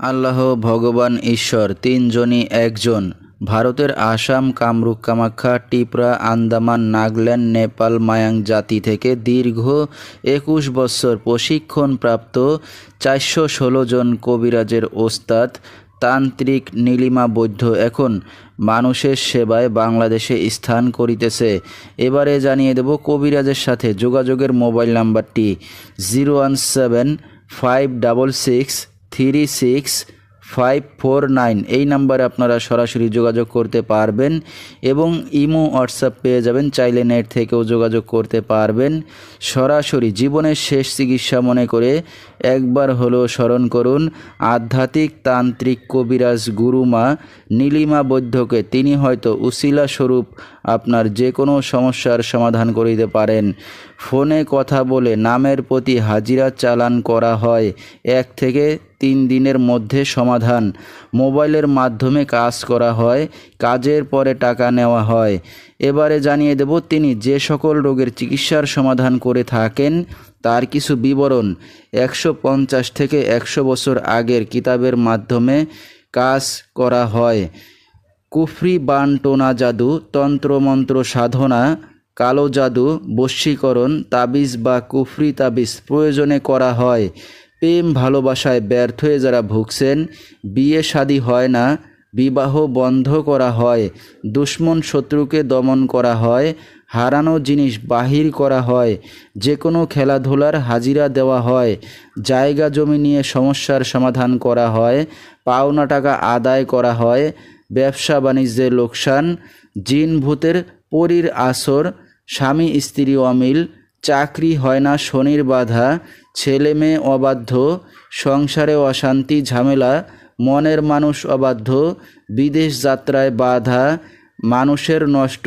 আল্লাহ ভগবান ঈশ্বর, তিনজনই একজন। ভারতের আসাম, কামরূপ, কামাখ্যা টিপরা আন্দামান, নাগাল্যান্ড, নেপাল, মায়াং জাতি থেকে দীর্ঘ একুশ বছর প্রশিক্ষণপ্রাপ্ত চারশো ষোলো জন কবিরাজের ওস্তাদ, তান্ত্রিক, নীলিমা বৈদ্য এখন মানুষের সেবায় বাংলাদেশে স্থান করিতেছে। এবারে জানিয়ে দেব কবিরাজের সাথে যোগাযোগের মোবাইল নাম্বারটি zero one seven five double six three six five four nine এই নাম্বারে আপনারা সরাসরি যোগাযোগ করতে পারবেন এবং ইমো হোয়াটসঅ্যাপ পেয়ে যাবেন। চাইলে নেট থেকেও যোগাযোগ করতে পারবেন। সরাসরি জীবনের শেষ চিকিৎসা মনে করে একবার হলেও স্মরণ করুন, আধ্যাত্মিক তান্ত্রিক কবিরাজ গুরুমা নীলিমা বৈদ্যকে। তিনি হয়তো উসিলা স্বরূপ আপনার যে কোনো সমস্যার সমাধান করে দিতে পারেন। ফোনে কথা বলে নামের প্রতি হাজিরা চালান করা হয়। এক থেকে তিন দিনের মধ্যে সমাধান। মোবাইলের মাধ্যমে কাজ করা হয়, কাজের পরে টাকা নেওয়া হয়। এবারে জানিয়ে দেব তিনি যে সকল রোগের চিকিৎসার সমাধান করে থাকেন, তার কিছু বিবরণ। একশো পঞ্চাশ থেকে একশো বছর আগের কিতাবের মাধ্যমে কাজ করা হয়। কুফরি বান টোনা জাদু, তন্ত্রমন্ত্র সাধনা, কালো জাদু, বশীকরণ, তাবিজ বা কুফরি তাবিজ প্রয়োজনে করা হয়। প্রেম ভালোবাসায় ব্যর্থ হয়ে যারা ভুগছেন, বিয়ে শাদী হয় না, বিবাহ বন্ধ করা হয়, দুশ্মন শত্রুকে দমন করা হয়, হারানো জিনিস বাহির করা হয় যে কোনো খেলাধুলার হাজিরা দেওয়া হয়, জায়গা জমি নিয়ে সমস্যার সমাধান করা হয়, পাওনা টাকা আদায় করা হয়, ব্যবসা বাণিজ্যের লোকসান, জিন ভূতের পরীর আসর, স্বামী স্ত্রী অমিল চাকরি হয় না, শনির বাধা, ছেলে মেয়ে অবাধ্য, সংসারে অশান্তি, ঝামেলা, মনের মানুষ অবাধ্য, বিদেশ যাত্রায় বাধা, মানুষের নষ্ট,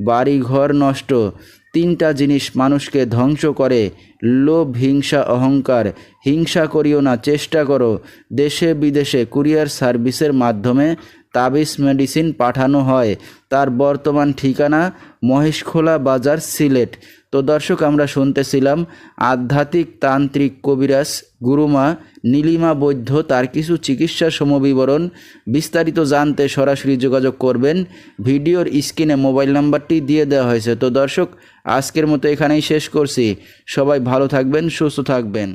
বাড়িঘর নষ্ট, তিনটা জিনিস মানুষকে ধ্বংস করে, লোভ, হিংসা, অহংকার, হিংসা করিও না, চেষ্টা করো, দেশে বিদেশে কুরিয়ার সার্ভিসের মাধ্যমে তাবিজ মেডিসিন পাঠানো হয়, তার বর্তমান ঠিকানা মহেশখোলা বাজার সিলেট। তো দর্শক, আমরা শুনতেছিলাম আধ্যাত্মিক তান্ত্রিক কবিরাজ গুরুমা নীলিমা বৈদ্য, তার কিছু চিকিৎসা সমবিবরণ বিস্তারিত জানতে সরাসরি যোগাযোগ করবেন। ভিডিওর স্ক্রিনে মোবাইল নাম্বারটি দিয়ে দেওয়া হয়েছে। তো দর্শক, আজকের মতো এখানেই শেষ করছি। সবাই ভালো থাকবেন, সুস্থ থাকবেন।